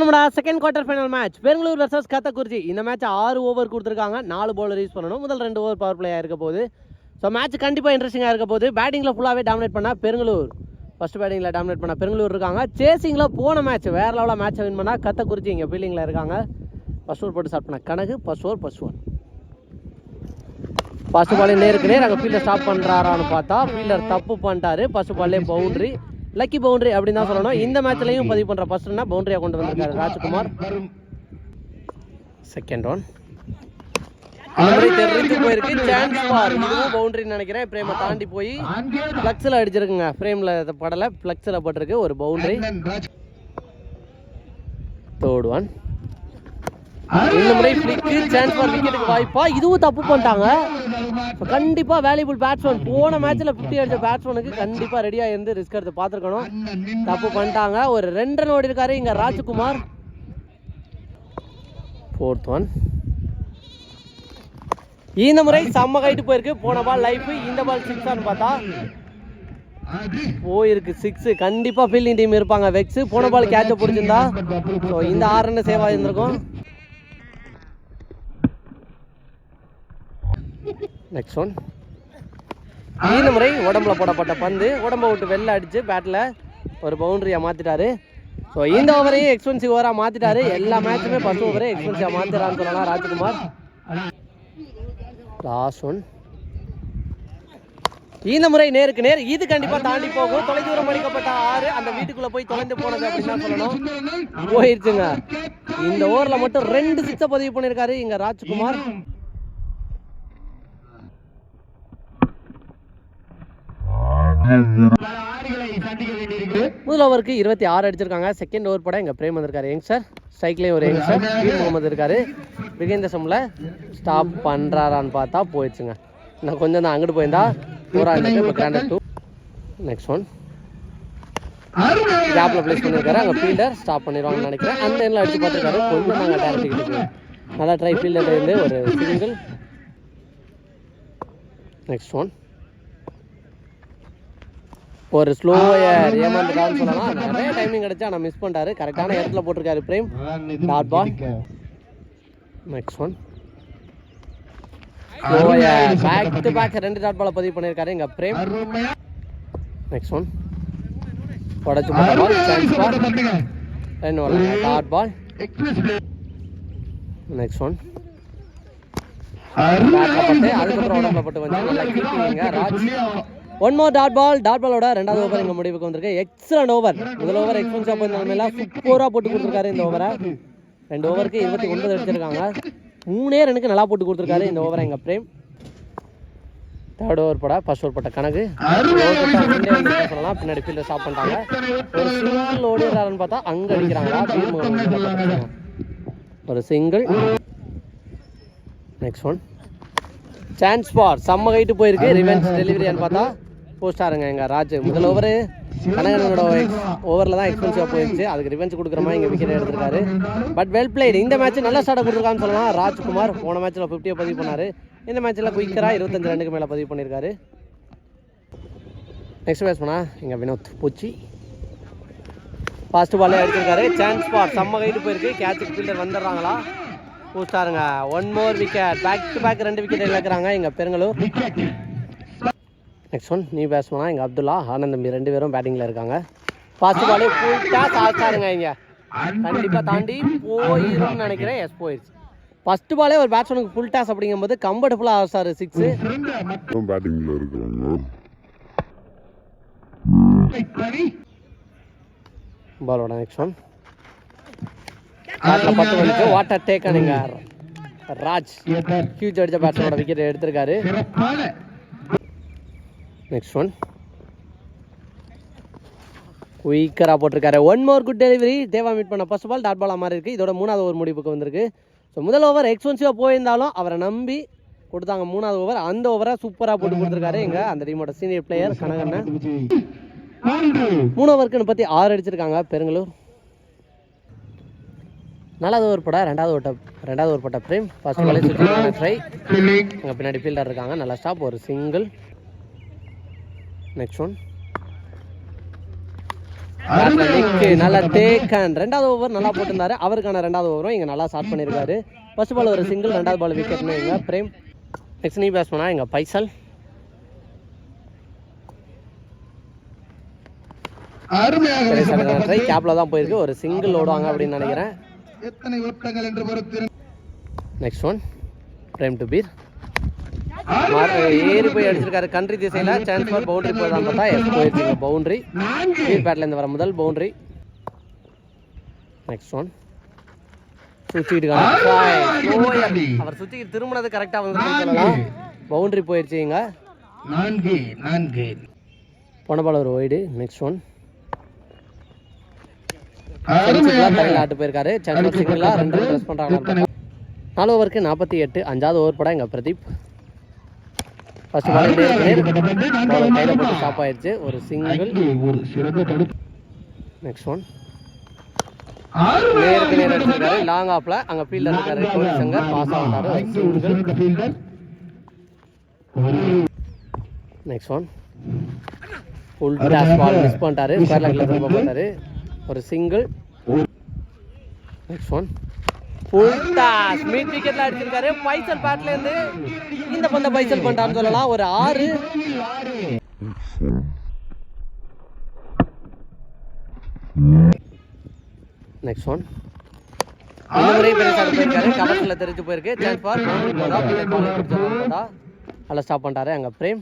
நம்மளோட second quarter final match Bengaluru versus Kattakurichi. இந்த match ஆறு ஓவர் கொடுத்துருக்காங்க. நாலு பவுலர் யூஸ் பண்ணணும். முதல் ரெண்டு ஓவர் பவர் பிளேயாக இருக்க போது ஸோ மேட்ச் கண்டிப்பாக இன்ட்ரெஸ்டிங்காக இருக்க போது பேட்டிங்கில் ஃபுல்லாகவே டாமினேட் பண்ணால் பெங்களூர் ஃபஸ்ட் பேட்டிங்கில் டாமினேட் பண்ண பெங்களூர் இருக்காங்க. சேசிங்கில் போன மேட்ச் வேறு லெவலில் மேட்ச்சை வின் பண்ணால் கத்தக்குறிச்சி இங்கே ஃபீல்டிங்கில் இருக்காங்க. ஃபஸ்ட் ஓவர் போட்டு ஸ்டார்ட் பண்ண கணக்கு first over first one first பாலே நேருக்கு நேர் அங்கே ஃபீல்டர் ஸ்டாப் பண்ணுறாரான்னு பார்த்தா ஃபீல்டர் தப்பு பண்ணிட்டாரு. ஃபஸ்ட் பால்லே பவுண்டரி லக்கி பவுண்டரி அப்படின்னு தான் சொல்லணும். இந்த மேட்ச்லையும் பதிவு பண்ணுற ஃபர்ஸ்ட்னா பவுண்டரியாக கொண்டு வந்திருக்காரு ராஜ்குமார். செகண்ட் ஒன் முறை தெரிஞ்சு போயிருக்கு. சான்ஸ் பார். இதுவும் பவுண்டரின்னு நினைக்கிறேன். பிரேமை தாண்டி போய் ஃப்ளக்ஸில் அடிச்சிருக்குங்க. ஃப்ரேமில் படலை. ஃப்ளக்ஸில் பட்டிருக்கு. ஒரு பவுண்டரி தேர்ட் ஒன் இந்த முறை ஃபிளிக்கு சான்ஸ் ஃபார் விக்கெட்டுக்கு வாய்ப்பா? இதுவும் தப்பு பண்ணிட்டாங்க. இப்போ கண்டிப்பாக வேல்யூபிள் பேட்ஸ்மேன் போன மேட்ச்சில் ஃபிஃப்டி அடிச்ச பேட்ஸ்மேனுக்கு கண்டிப்பாக ரெடியாக இருந்து ரிஸ்க் எடுத்து பார்த்துருக்கணும். தப்பு பண்ணிட்டாங்க. ஒரு ரெண்டு ரன் ஓடி இருக்காரு இங்கே ராஜ்குமார். ஃபோர்த் ஒன் இந்த முறை செம்ம கைட்டு போயிருக்கு. போன பால் லைஃப் இந்த பால் சிக்ஸான்னு பார்த்தா. போயிருக்கு சிக்ஸ் கண்டிப்பாக ஃபீல்டிங் டீம் இருப்பாங்க. வெக்ஸ் போன பால் கேட்சை பிடிச்சிருந்தா. ஸோ இந்த ஆறு சேவ் ஆகியிருந்திருக்கும் நெக்ஸ்ட் ஒன் இந்த முறை உடம்புல போடப்பட்ட பந்து உடம்ப விட்டு வெளில அடிச்சு பேட்டில் ஒரு பவுண்டரியாக மாற்றிட்டாரு ஸோ இந்த ஓவரையும் எக்ஸ்பென்சிவ் ஓவராக மாற்றிட்டாரு எல்லா மேட்சுமே ஃபஸ்ட் ஓவரே எக்ஸ்பென்சிவாக மாற்றிடறான்னு சொல்லலாம் ராஜ்குமார். லாஸ்ட் ஒன் இந்த முறை நேருக்கு நேர் இது கண்டிப்பா தாண்டி போகும். தொலைதூரம் அடிக்கப்பட்ட ஆறு அந்த வீட்டுக்குள்ள போய் தொலைந்து போனது அப்படின்னு சொல்லணும். போயிருச்சுங்க. இந்த ஓவர்ல மட்டும் ரெண்டு சிக்ஸ பதிவு பண்ணிருக்காரு இங்க ராஜ்குமார். முதலவருக்கு இருபத்தி ஆறு அடிச்சிருக்காங்க. செகண்ட் ஓவர் படம் எங்க பிரேம் வந்திருக்காரு. யங்ஸ்டர் ஸ்ட்ரைக்லேயும் ஒரு யங்ஸ்டர் பீர் முகமது இருக்காரு பிகேந்திர சம்ல ஸ்டாப் பண்றாரான்னு பார்த்தா போயிடுச்சுங்க. நான் கொஞ்சம் தான் அங்கிட்டு போயிருந்தா நூறா இருந்துட்டு இப்போ கிராண்டட் டூ நெக்ஸ்ட் ஒன் கேப்ல பிளேஸ் பண்ணியிருக்காரு அங்கே ஃபீல்டர் ஸ்டாப் பண்ணிடுவாங்கன்னு நினைக்கிறேன். அந்த எண்ணில் அடிச்சு பார்த்துருக்காரு. கொஞ்சம் நாங்கள் டேரக்ட் கிட்ட நல்லா ட்ரை ஃபீல்டர் இருந்து ஒரு சிங்கிள் நெக்ஸ்ட் ஒன் ஒரு ஸ்லோ ஏமாந்துட்டான்னு சொல்லலாம். நிறைய டைமிங் கிடைச்சா ஆனால் மிஸ் பண்ணிட்டாரு. கரெக்டான இடத்துல போட்டிருக்காரு Prem. Dot ball next one back to back ரெண்டு டாட் பால் பதிவு பண்ணியிருக்காரு இங்க பிரேம். நெக்ஸ்ட் ஒன் உடச்சு போட்ட பால் சான்ஸ் பால் ரெண்டு டாட் பால் நெக்ஸ்ட் ஒன் அதுக்கப்புறம் உடம்புல பட்டு வந்து நல்லா கீப்பிங்க Raj. One more dot ball dot பாலோட ரெண்டாவது ஓவர் எங்க முடிவுக்கு வந்திருக்கு. எக்ஸலண்ட் ஓவர் முதல் ஓவர் எக்ஸ்பென்சிவ் போயிருந்தாங்க சூப்பராக போட்டு கொடுத்துருக்காரு இந்த ஓவரை ரெண்டு ஓவருக்கு இருபத்தி ஒன்பது அடிச்சிருக்காங்க. மூணே ரனுக்கு நல்லா போட்டு கொடுத்துருக்காரு இந்த ஓவரை எங்க பிரேம். தேர்ட் ஓவர் போட. ஃபர்ஸ்ட் ஓவர் போட்ட கணக்கு சொல்லலாம். பின்னாடி ஃபீல்டர் ஸ்டாப் பண்ணிட்டாங்க. ஒரு சிங்கிள் ஓடிடுறாருன்னு பார்த்தா அங்க அடிக்கிறாங்களா. ஒரு single next one chance for செம்ம கைட்டு போயிருக்கு. ரிவென்ஸ் டெலிவரியான்னு பார்த்தா போஸ்டாருங்க எங்கள் ராஜ். முதல் ஓவர் கனகனோட ஓவரில் தான் எக்ஸ்பென்சிவாக போயிருச்சு அதுக்கு ரிவென்ஸ் கொடுக்குற மாதிரி இங்கே விக்கெட் எடுத்திருக்காரு. பட் வெல் பிளேடு இந்த மேட்ச் நல்ல ஸ்டார்ட் கொடுத்துருக்கான்னு சொல்லலாம். ராஜ்குமார் போன மேட்ச்சில் ஃபிஃப்டியை பதிவு பண்ணாரு. இந்த மேட்ச்சில் குயிக்கராக இருபத்தஞ்சு ரன்னுக்கு மேலே பதிவு பண்ணியிருக்காரு நெக்ஸ்ட் மேட்ச் பண்ணா இங்கே வினோத் பூச்சி. ஃபாஸ்ட் பாலே அடிச்சிருக்காரு சான்ஸ் ஃபார் செம்ம கைட்டு போயிருக்கு. கேட்சுக்கு ஃபீல்டர் வந்துடுறாங்களா? பூஸ்டாருங்க one more wicket back to back ரெண்டு விக்கெட் இழக்கிறாங்க. எங்கள் பெருங்களூர் நெக்ஸ்ட் ஒன் நியூ பேட்ஸ்மனா இங்கே அப்துல்லா ஆனந்த் தம்பி ரெண்டு பேரும் பேட்டிங்கில் இருக்காங்க. ஃபாஸ்ட் பாலே ஃபுல் டாஸ் ஆச்சாருங்க இங்கே. கண்டிப்பாக தாண்டி போயிரும்னு நினைக்கிறேன் எஸ் போயிருச்சு. ஃபர்ஸ்ட் பாலே ஒரு பேட்ஸ்மேனுக்கு ஃபுல் டாஸ் அப்படிங்கும்போது கம்ஃபர்டபுளாக ஆசாரு சிக்ஸு பேட்டிங்ல இருக்கிறாங்க பாலோட நெக்ஸ்ட் ஒன் பேட்டில் பத்து வந்துச்சு வாட்டர் ராஜ். ஹியூஜ் அடிச்ச பேட்ஸ்மேனோட விக்கெட் எடுத்திருக்காரு. நெக்ஸ்ட் ஒன் குயிக்கராக போட்டிருக்காரு. One more good delivery Deva meet பண்ண ஃபர்ஸ்ட் பால் டாட் பாலாக மாதிரி இருக்குது இதோட மூணாவது ஓவர் முடிவுக்கு வந்திருக்கு. ஸோ முதல் ஓவர் எக்ஸ்பென்சிவாக போயிருந்தாலும் அவரை நம்பி கொடுத்தாங்க மூணாவது ஓவர் அந்த ஓவரை சூப்பராக போட்டு கொடுத்துருக்காரு எங்க அந்த டீமோட சீனியர் பிளேயர் கனகண்ணன். மூணு ஓவருக்கு முப்பத்தி ஆறு அடிச்சிருக்காங்க. பெருங்களூர். நாலாவது ஓவர் போட ரெண்டாவது ஓட்ட ரெண்டாவது ஓவர் போட்ட பிரேம். ஃபர்ஸ்ட் பாலே சுற்றி ட்ரை அங்கே பின்னாடி ஃபீல்டர் இருக்காங்க. நல்லா ஸ்டாப் ஒரு சிங்கிள் நெக்ஸ்ட் ஒன் நல்லா டேக்கன் ரெண்டாவது ஓவர் நல்லா போட்டிருந்தாரு. அவருக்கான ரெண்டாவது ஓவரும் இங்கே நல்லா ஸ்டார்ட் பண்ணியிருக்காரு ஃபர்ஸ்ட் பால் ஒரு சிங்கிள் ரெண்டாவது பால் விக்கெட்னு இங்கே பிரேம். நெக்ஸ்ட் நீ பேட்ஸ்மனா இங்கே பைசல். ட்ரை கேப்பில் தான் போயிருக்கு. ஒரு சிங்கிள் ஓடுவாங்க அப்படின்னு நினைக்கிறேன். Next one Prem to Peer ஏறி போய் அடிச்சிருக்காரு. கண்ட்ரி திசையில் சான்ஸ் ஃபார் பவுண்டரி போதான் பார்த்தா எஸ் போயிருச்சுங்க பவுண்டரி நான்கு. பீர் பேட்லேருந்து வர முதல் பவுண்டரி நெக்ஸ்ட் ஒன் சுற்றிட்டு அவர் சுற்றிக்கு திரும்பினது கரெக்டாக வந்து சொல்லலாம். பவுண்டரி போயிருச்சுங்க நான்கு நான்கு. போன பால் ஒரு ஒய்டு நெக்ஸ்ட் ஒன் அருமையாக தலையில் ஆட்டு போயிருக்காரு. ரெண்டு ப்ரெஸ் பண்ணுறாங்க நாலு ஓவருக்கு நாற்பத்தி எட்டு அஞ்சாவது ஓவர் படம் எங்கள் பிரதீப். ஃபர்ஸ்ட் பால் கையில் போட்டு ஸ்டாப் ஆயிடுச்சு ஒரு சிங்கிள் நெக்ஸ்ட் ஒன் நேருக்கு நேர் அடிச்சிருக்காரு. லாங் ஆப்ல அங்க ஃபீல்டர் இருக்காரு. Govi Shankar pass next one full toss ball miss பண்ணிட்டாரு. திரும்ப போட்டாரு. ஒரு single next one full toss விக்கெட்ல அடிச்சிருக்காரு. பைசல் பேட்ல இருந்து இந்த பந்த பைசல் பண்ணிட்டான்னு சொல்லலாம். ஒரு ஆறு. நெக்ஸ்ட் ஒன் இந்த முறை பெருசாக போயிருக்காரு கவர்ஸில் தெரிஞ்சு போயிருக்கு. சான்ஸ் போதா ஸ்டாப் பண்ணிட்டாரு. அங்கே பிரேம்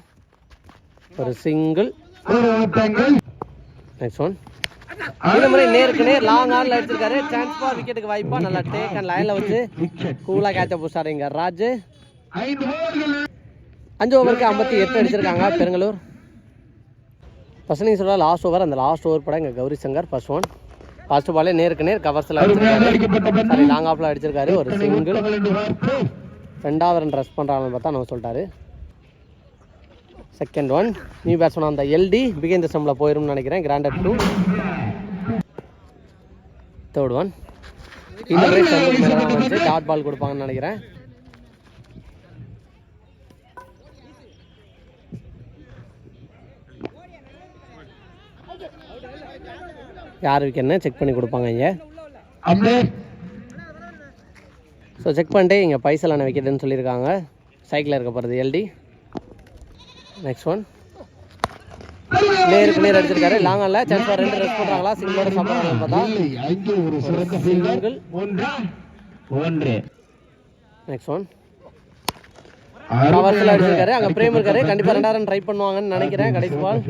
ஒரு சிங்கிள் நெக்ஸ்ட் ஒன் இந்த முறை நேருக்கு நேர் லாங் ஆன்ல எடுத்திருக்காரு சான்ஸ் விக்கெட்டுக்கு வாய்ப்பா நல்லா டேக் அண்ட் லைன்ல வச்சு கூலா கேட்ச பிடிச்சாரு இங்க ராஜ். அஞ்சு ஓவருக்கு ஐம்பத்தி எட்டு அடிச்சிருக்காங்க பெருங்கலூர் ஃபர்ஸ்ட் நீங்கள் சொல்ல லாஸ்ட் ஓவர் அந்த லாஸ்ட் ஓவர் படம் இங்கே Gowri Shankar first one first பாலே நேருக்கு நேர் கவர்ஸில் அடிச்சிருக்காரு. சாரி லாங் ஆஃப்ல அடிச்சிருக்காரு ஒரு சிங்கிள் ரெண்டாவது ரன் ரஸ் பண்ணுறாங்கன்னு பார்த்தா நம்ம சொல்லிட்டாரு. செகண்ட் ஒன் நியூ பேட்ஸ்மேன் அந்த எல்டி பிகேந்திர ஸ்டம்பில் போயிரும்னு நினைக்கிறேன் கிராண்டட் டூ தேர்ட் ஒன் இந்த டாட் பால் கொடுப்பாங்கன்னு நினைக்கிறேன். யார் விக்கெட்னு செக் பண்ணி கொடுப்பாங்க இங்கே. ஸோ செக் பண்ணிட்டு இங்கே பைசலான விக்கெட்டுன்னு சொல்லியிருக்காங்க. சைக்கிளில் இருக்க போகிறது எல்டி நெக்ஸ்ட் ஒன் நேருக்கு நேர் அடிச்சிருக்காரு. லாங் ஆன்ல சான்ஸ் ஃபார் ரெண்டு ரெஸ்ட் பண்ணுறாங்களா சிங்கிளோட சாப்பிட்றாங்கன்னு பார்த்தா. இல்லை ஐந்து ஒரு சிறந்த ஃபீல்டர் சிங்கிள் ஒன்று. ஒன்று. நெக்ஸ்ட் ஒன் கவர்ஸில் அடிச்சிருக்காரு. அங்கே பிரேம் இருக்காரு. கண்டிப்பாக ரெண்டாயிரம் ட்ரை பண்ணுவாங்கன்னு நினைக்கிறேன். கடைசி பால்.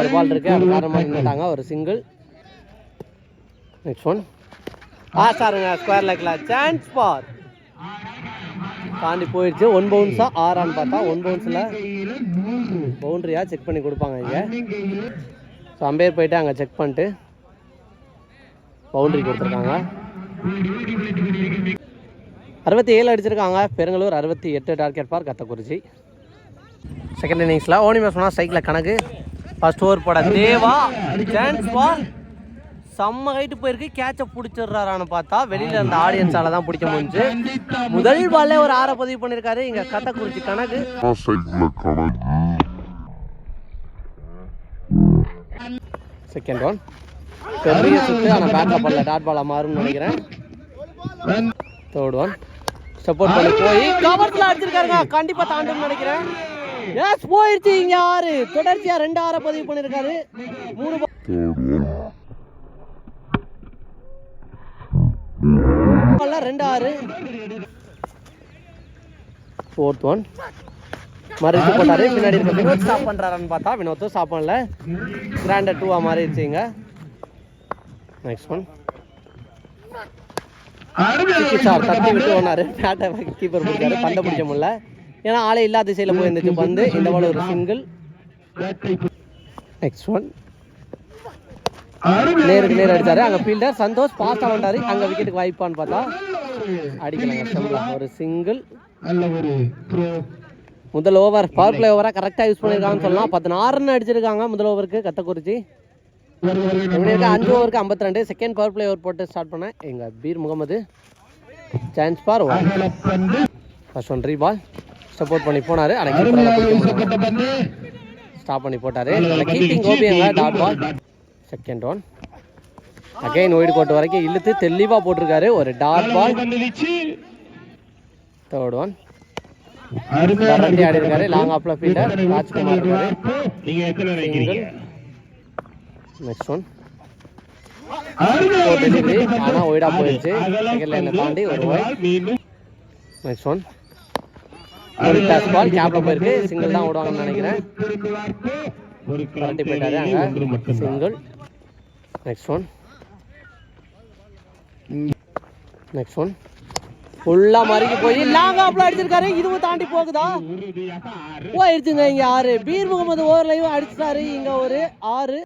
ஒரு பால் இருக்கு. அது காரணமாக நின்றுட்டாங்க ஒரு சிங்கிள் நெக்ஸ்ட் ஒன் ஆ சாருங்க ஸ்கொயர் லெக்ல சான்ஸ் பார். தாண்டி போயிடுச்சு ஒன் பவுன்ஸா ஆறான்னு பார்த்தா ஒன் பவுன்ஸில் மூன்று பவுண்டரியா செக் பண்ணி கொடுப்பாங்க இங்கே. ஸோ அம்பையர் போயிட்டு அங்கே செக் பண்ணிட்டு பவுண்டரி கொடுத்துருக்காங்க. அறுபத்தி ஏழு அடிச்சிருக்காங்க பெருங்களூர் அறுபத்தி எட்டு டார்கெட் பார் கத்தக்குறிச்சி செகண்ட் இன்னிங்ஸில் ஓனி மேட்ச்னா சைக்கிளில் கணக்கு. ஃபர்ஸ்ட் ஓவர் போட தேவா. சான்ஸ் பார் செம்ம ஹைட்டு போயிருக்கு. கேட்சை பிடிச்சிடுறாரான்னு பார்த்தா வெளியில இருந்த ஆடியன்ஸால தான் பிடிக்க முடிஞ்சு. முதல் பால்லே ஒரு ஆறை பதிவு பண்ணியிருக்காரு. இங்கே கத்தக்குறிச்சி கணக்கு. செகண்ட் ஒன் பெரிய சுத்து ஆனால் பேட்டில் பண்ணல டாட் பாலாக மாறும்னு நினைக்கிறேன். தேர்ட் ஒன் சப்போர்ட் பண்ணி போய் கவர்ஸ்ல அடிச்சிருக்காருங்க. கண்டிப்பா தாண்டும் நினைக்கிறேன். எஸ் போயிருச்சு இங்க ஆறு. தொடர்ச்சியா ரெண்டு ஆற பதிவு பண்ணிருக்காரு. மூணு ரெண்டு ஆறு ஃபோர்த் ஒன் மறுபடியும் போட்டாரு. பின்னாடி இருக்க வினோத் ஸ்டாப் பண்றாருன்னு பார்த்தா வினோத்தும் ஸ்டாப் பண்ணல. கிராண்டட் டூவா மாறிடுச்சுங்க. நெக்ஸ்ட் ஒன் தட்டி விட்டு பேட்டை கீப்பர் பிடிச்சாரு பந்தை பிடிக்க முடியல. ஏன்னா ஆளே இல்லாத திசையில் போயிருந்துச்சு பந்து. இந்த பால் ஒரு சிங்கிள் நெக்ஸ்ட் ஒன் நேருக்கு நேர் அங்க ஃபீல்டர் சந்தோஷ் பாஸ் ஆகிட்டாரு அங்க விக்கெட்டுக்கு வாய்ப்பான்னு பார்த்தா அடிக்கலாங்க. ஒரு சிங்கிள் நல்ல ஒரு த்ரோ முதல் ஓவர் பவர் பிளே ஓவரா கரெக்டாக யூஸ் பண்ணியிருக்காங்கன்னு சொல்லலாம். பதினாறு ரன் அடிச்சிருக்காங்க முதல் ஓவருக்கு கத்தக்குறிச்சி. இவனுக்கு அஞ்சு ஓவருக்கு ஐம்பத்தி ரெண்டு செகண்ட் பவர் பிளே ஓவர் போட்டு ஸ்டார்ட் பண்ணேன் எங்க பீர் முகமது. சான்ஸ் பார் ஃபர்ஸ்ட் ஒன் ரீ பால் சப்போர்ட் பண்ணி போனாரு. பந்து ஸ்டாப் பண்ணி போட்டாரு. கீப்பிங் கோபி அங்க dot ball second one again wide code வரைக்கும் இழுத்து தெளிவா போட்டிருக்காரு. ஒரு டாட் பால் தேர்ட் ஒன் கரண்டி ஆடி இருக்காரு. லாங் ஆப்ல ஃபீல்டர் ராஜ்குமார் இருக்காரு நீங்க எத்தனை நினைக்கிறீங்க நெக்ஸ்ட் ஒன் ஒரு டெலிவரி ஆனா ஒயிடா போயிடுச்சு. செகண்ட் லைனை தாண்டி ஒரு ஒயிட் நெக்ஸ்ட் ஒன் ஒரு டச் பால் கேப்ல போயிருக்கு. சிங்கிள் தான் ஓடுவாங்கன்னு நினைக்கிறேன். ஒரு கரண்டி போயிட்டாரு அங்க. Single next one next one ஃபுல்லா மறுக்கி போய் லாங் ஆப்ல அடிச்சிருக்காரு. இதுவும் தாண்டி போகுதா? போயிருச்சுங்க இங்க ஆறு. பீர் முகமது ஓவர்லையும் அடிச்சிட்டாரு. இங்க ஒரு ஆறு.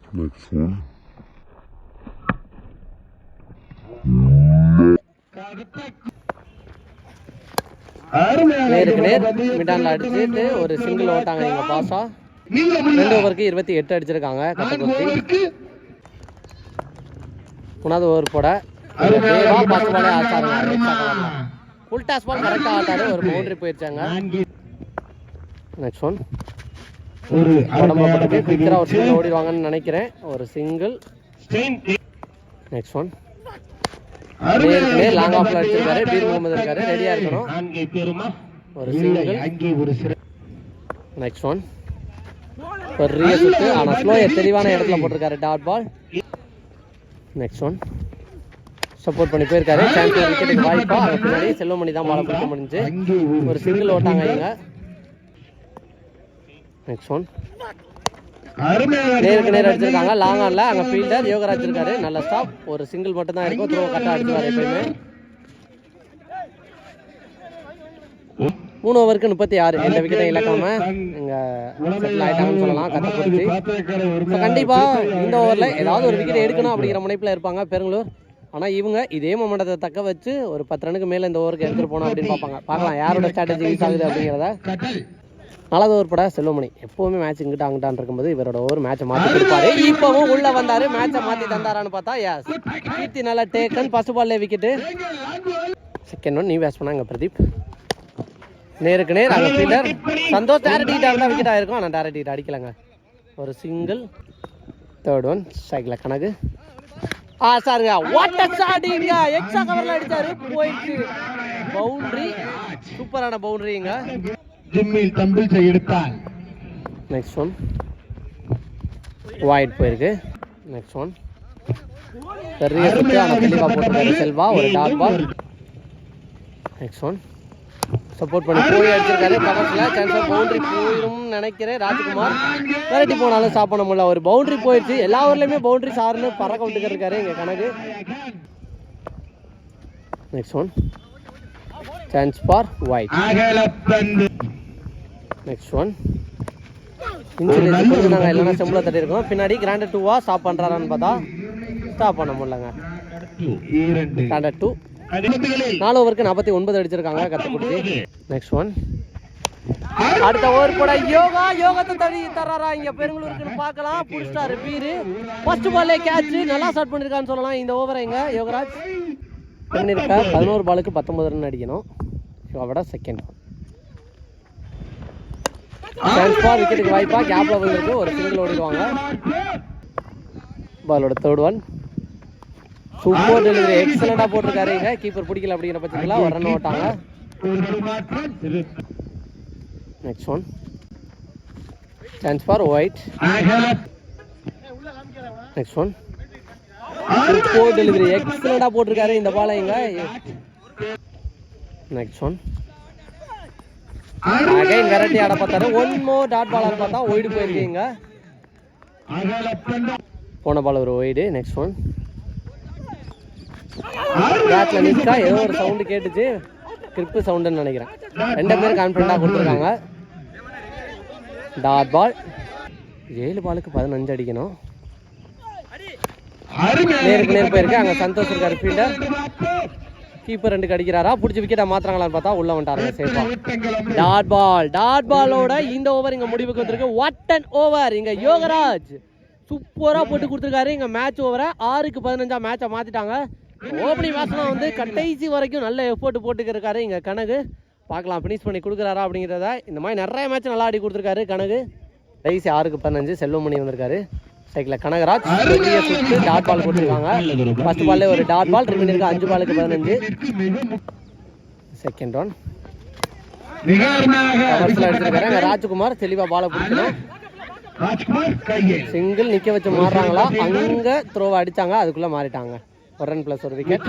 நேருக்கு நேர் மிடான்ல அடிச்சுட்டு ஒரு சிங்கிள் ஓட்டாங்க இங்க பாஸா ரெண்டு ஓவருக்கு இருபத்தி எட்டு அடிச்சிருக்காங்க கத்தக்குறிச்சி மூணாவது ஓவர் போட. பத்து பாலே ஆச்சாருங்க ஃபுல் டாஸ் பால் கரெக்டாக ஆட்டாரு ஒரு பவுண்டரி போயிருச்சாங்க. நெக்ஸ்ட் ஒன் ஒரு உடம்புல பட்டு குயிக்கரா ஒரு சிங்கிள் ஓடிடுவாங்கன்னு நினைக்கிறேன். ஒரு சிங்கிள் நெக்ஸ்ட் ஒன் நேருக்கு நேர் லாங் ஆஃப்ல அடிச்சிருக்காரு. பீர் முகமது இருக்காரு. ரெடியா இருக்கணும். நான்கை பெறுமா? ஒரு சிங்கிள் ஒரு நெக்ஸ்ட் ஒன் ஸ்லோயர் தெளிவான இடத்துல போட்டிருக்காரு. Dot ball next one support பண்ணி போயிருக்காரு. சாம்பியன் விக்கெட்டுக்கு வாய்ப்பா பின்னாடி செல்வமணி தான் பால பிடிக்க முடிஞ்சு. ஒரு சிங்கிள் ஓட்டாங்க இங்க நெக்ஸ்ட் ஒன் நேருக்கு நேர் அடிச்சிருக்காங்க. லாங் ஆன்ல அங்க ஃபீல்டர் யோகராஜ் இருக்காரு. நல்ல ஸ்டாப் ஒரு சிங்கிள் மட்டும் தான் இருக்கும் த்ரோ கரெக்டா அடிச்சுவாரு எப்பயுமே. மூணு ஓவருக்கு முப்பத்தி ஆறு. எந்த விக்கெட்டும் இழக்காம இங்க செட்டில் ஆயிட்டாங்கன்னு சொல்லலாம். கத்தக்குறிச்சி So, கண்டிப்பா இந்த ஓவர்ல ஏதாவது ஒரு விக்கெட் எடுக்கணும் அப்படிங்கிற முனைப்புல இருப்பாங்க. பெருங்களூர். ஆனா இவங்க இதே மொமெண்டத்தை தக்க வச்சு ஒரு பத்து ரனுக்கு மேல இந்த ஓவருக்கு எடுத்துட்டு போகணும் அப்படின்னு பார்ப்பாங்க. பார்க்கலாம் யாரோட ஸ்ட்ராட்டஜி யூஸ் ஆகுது அப்படிங்கிறத? நாலாவது ஓவர் பட செல்வமணி எப்பவுமே மேட்ச் இங்கிட்ட அங்கிட்டான் இருக்கும்போது இவரோட ஓவர் மேட்சை மாத்தி கொடுப்பாரு. இப்பவும் உள்ள வந்தாரு மேட்சை மாத்தி தந்தாரான்னு பார்த்தா எஸ் கீர்த்தி நல்லா டேக்கன் ஃபர்ஸ்ட் பால்ல விக்கெட்டு செகண்ட் ஒன் நீ பேஸ் பண்ணாங்க பிரதீப். நேருக்கு நேர் அங்க ஃபீல்டர் சந்தோஷ் டேரக்ட் ஹீட் இருந்தா விக்கெட் ஆயிருக்கும். ஆனா டேரக்ட் ஹீட் அடிக்கலங்க. ஒரு சிங்கிள் தேர்ட் ஒன் ஸ்ட்ரைக்ல கணக்கு ஆ சாருங்க. வாட் அ ஷாட்டிங்க எக்ஸ்ட்ரா கவர்ல அடிச்சாரு. போயிடுச்சு பவுண்டரி சூப்பரான பவுண்டரிங்க ஜிம்மில் தம்பிள் எடுத்தால். நெக்ஸ்ட் ஒன் ஒயிட் போயிருக்கு. நெக்ஸ்ட் ஒன் பெரிய தெளிவாக போட்டிருக்காரு செல்வா. ஒரு dot ball next one support பண்ணி போய் அடிச்சிருக்காரு. கவர்ஸில் சான்ஸ் பவுண்டரி போயிடும்னு நினைக்கிறேன். ராஜ்குமார். விரட்டி போனாலும் ஸ்டாப் பண்ண முடியல. ஒரு பவுண்டரி போயிடுச்சு எல்லா ஊர்லேயுமே பவுண்டரி சார்னு பறக்க விட்டுக்கிட்டு இருக்காரு இங்கே கணக்கு next one chance for wide next one insurance கொஞ்சம் நாங்கள் இல்லைனா செம்பில் தட்டி இருக்கோம் பின்னாடி கிராண்டட் டூவா ஸ்டாப் பண்ணுறாரான்னு பார்த்தா ஸ்டாப் பண்ண முடியலங்க. கிராண்டட் டூ நாலு ஓவருக்கு நாற்பத்தி ஒன்பது அடிச்சிருக்காங்க கத்துக்குடிச்சு நெக்ஸ்ட் ஒன் அடுத்த ஓவர் கூட யோகா யோகத்தை தடி தர்றாரா இங்க பெருங்களூருக்குன்னு பார்க்கலாம். புடிச்சிட்டாரு பீரு ஃபர்ஸ்ட் பால்லே கேட்ச் நல்லா ஸ்டார்ட் பண்ணிருக்கான்னு சொல்லலாம். இந்த ஓவரை இங்க யோகராஜ் பண்ணிருக்க பதினோரு பாலுக்கு பத்தொன்பது ரன் அடிக்கணும். யோகாவோட செகண்ட் சான்ஸ்பார் விக்கெட்டுக்கு வாய்ப்பா. கேப்ல வந்திருக்கு ஒரு சிங்கிள் ஓடிடுவாங்க. பாலோட தேர்ட் ஒன் சூப்பர் டெலிவரி எக்ஸலண்டா போட்டிருக்காரு. இங்க கீப்பர் பிடிக்கல அப்படிங்கிற பட்சத்தில் ஒரு run ஓட்டாங்க. Next one chance for wide next one super delivery எக்ஸலண்டா போட்டிருக்காரு இந்த பாலை இங்க. நெக்ஸ்ட் ஒன் அகைன் வெரைட்டி ஆட பார்த்தாரு. ஒன் மோர் டாட் பாலான்னு பார்த்தா ஒயிடு போயிருக்கீங்க போன பால் ஒரு ஒயிடு நெக்ஸ்ட் ஒன் பேட்ல நிற்கா ஏதோ ஒரு சவுண்டு கேட்டுச்சு. கிரிப்பு சவுண்டுன்னு நினைக்கிறேன். ரெண்டு பேரும் கான்ஃபிடண்டாக கொடுத்துருக்காங்க. டாட் பால் ஏழு பாலுக்கு பதினஞ்சு அடிக்கணும். நேருக்கு நேர் போயிருக்கு. அங்கே சந்தோஷ் இருக்காரு ஃபீல்டர் கீப்பர் ரெண்டுக்கு அடிக்கிறாரா? பிடிச்சி விக்கெட்டை மாத்துறாங்களான்னு பார்த்தா உள்ள வந்துட்டாருங்க சேஃபா டாட் பால் டாட் பாலோட இந்த ஓவர் இங்க முடிவுக்கு வந்திருக்கு. வாட் அண்ட் ஓவர் இங்க யோகராஜ். சூப்பரா போட்டு கொடுத்துருக்காரு. இங்க மேட்ச் ஓவரை ஆறுக்கு பதினஞ்சா மேட்சை மாத்திட்டாங்க. ஓப்பனிங் மேட்ச்லாம் வந்து கடைசி வரைக்கும் நல்ல எஃபோர்ட் போட்டுக்கிருக்காரு இங்க கணக்கு பார்க்கலாம் ஃபினிஷ் பண்ணி கொடுக்குறாரா அப்படிங்கிறத. இந்த மாதிரி நிறைய மேட்ச் நல்லா ஆடி கொடுத்துருக்காரு கணக்கு கடைசி ஆறுக்கு பதினஞ்சு செல்வமணி வந்திருக்காரு. சைக்கிளில் கனகராஜ் பெரிய டாட் பால் கொடுத்துருக்காங்க ஃபர்ஸ்ட் பால்லே ஒரு டாட் பால் ரிமைன் இருக்கு அஞ்சு பாலுக்கு பதினஞ்சு. செகண்ட் ஒன் ராஜ்குமார் தெளிவாக பாலை பிடிக்கணும். சிங்கிள் நிக்க வச்சு மாறுறாங்களா? அங்க த்ரோவை அடிச்சாங்க. அதுக்குள்ள மாறிட்டாங்க. ஒரு ரன் பிளஸ் ஒரு விக்கெட்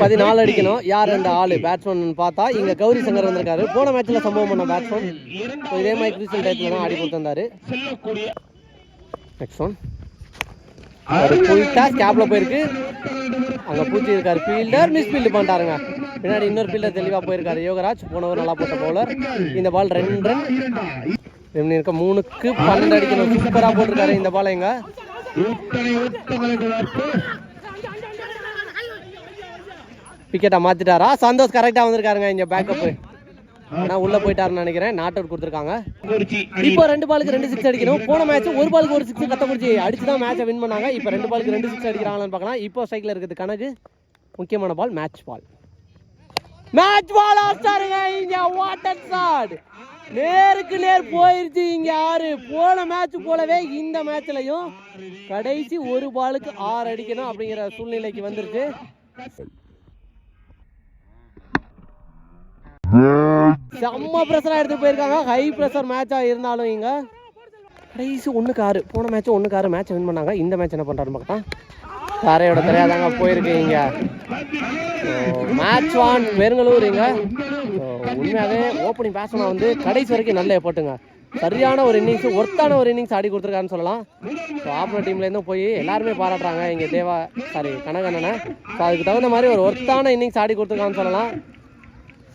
பதினாலு அடிக்கணும். யார் அந்த ஆளு? பேட்ஸ்மேன் பார்த்தா இங்க கௌரி சங்கர் வந்திருக்காரு. போன மேட்ச்ல சம்பவம் பண்ண பேட்ஸ்மேன் இதே மாதிரி கிறிஸ்டல் டைப்ல தான் ஆடி கொடுத்திருந்தாரு. நெக்ஸ்ட் ஒன் ஒரு ஃபுல் டாஸ் கேப்ல போயிருக்கு. அங்க பூச்சி இருக்காரு ஃபீல்டர் மிஸ் ஃபீல்டு பண்ணிட்டாருங்க. பின்னாடி இன்னொரு ஃபீல்டர் தெளிவா போயிருக்காரு. யோகராஜ் போனவர் நல்லா போட்ட பவுலர் இந்த பால் ரெண்டு ரன் ரெண்டு இருக்க மூணுக்கு பன்னெண்டு அடிக்கணும். சூப்பரா போட்டிருக்காரு இந்த பால் எங்க விக்கெட்டை மாத்திட்டாரா? சந்தோஷ் கரெக்டா வந்திருக்காருங்க இங்க பேக்கப் ஆனா உள்ள போயிட்டாருன்னு நினைக்கிறேன். நாட் அவுட் கொடுத்துருக்காங்க. இப்போ ரெண்டு பாலுக்கு ரெண்டு சிக்ஸ் அடிக்கணும். போன மேட்ச் ஒரு பாலுக்கு ஒரு சிக்ஸ் கத்தக்குறிச்சி அடிச்சு தான் மேட்சை வின் பண்ணாங்க. இப்போ ரெண்டு பாலுக்கு ரெண்டு சிக்ஸ் அடிக்கிறாங்களான்னு பார்க்கலாம். இப்போ ஸ்ட்ரைக்ல இருக்குது கணக்கு முக்கியமான பால் மேட்ச் பால் மேட்ச் பால் ஆஸ்டாருங்க இங்க வாட்டர் ஷாட் நேருக்கு நேர் போயிருச்சு இங்க ஆறு. போன மேட்ச் போலவே இந்த மேட்ச்லயும் கடைசி ஒரு பாலுக்கு ஆறு அடிக்கணும் அப்படிங்கிற சூழ்நிலைக்கு வந்துருச்சு செம்ம ப்ரெஷராக எடுத்து போயிருக்காங்க. ஹை ப்ரெஷர் மேட்சாக இருந்தாலும் இங்கே. கடைசி ஒன்றுக்கு ஆறு போன மேட்ச் ஒன்றுக்கு ஆறு மேட்ச் வின் பண்ணாங்க. இந்த மேட்ச் என்ன பண்ணுறாரு பார்த்தா தரையோட தெரியாதாங்க போயிருக்கு இங்கே. மேட்ச் வான் பெருங்கலூர் இங்கே. உண்மையாகவே ஓப்பனிங் பேட்ஸ்மேன் வந்து கடைசி வரைக்கும் நல்ல போட்டுங்க சரியான ஒரு இன்னிங்ஸ் ஒர்த்தான ஒரு இன்னிங்ஸ் ஆடி கொடுத்துருக்காருன்னு சொல்லலாம். ஸோ ஆப்பனர் டீம்லேருந்து போய் எல்லாருமே பாராட்டுறாங்க. இங்கே தேவா சாரி கனகண்ணனை. ஸோ அதுக்கு தகுந்த மாதிரி ஒரு ஒர்த்தான இன்னிங்ஸ் ஆடி கொடுத்துருக்கான்னு சொல்லலாம்.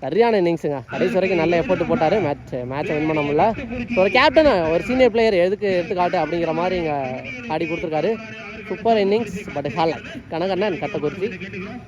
சரியான இன்னிங்ஸுங்க கடைசி வரைக்கும் நல்ல எஃபோர்ட் போட்டார். மேட்ச் மேட்சை வின் பண்ண முடியல. ஸோ ஒரு கேப்டன் ஒரு சீனியர் பிளேயர் எதுக்கு எடுத்துக்காட்டு அப்படிங்கிற மாதிரி இங்கே ஆடி கொடுத்துருக்காரு. சூப்பர் இன்னிங்ஸ் பட் ஹால் கனகண்ணன் கட்டக்குறிச்சி.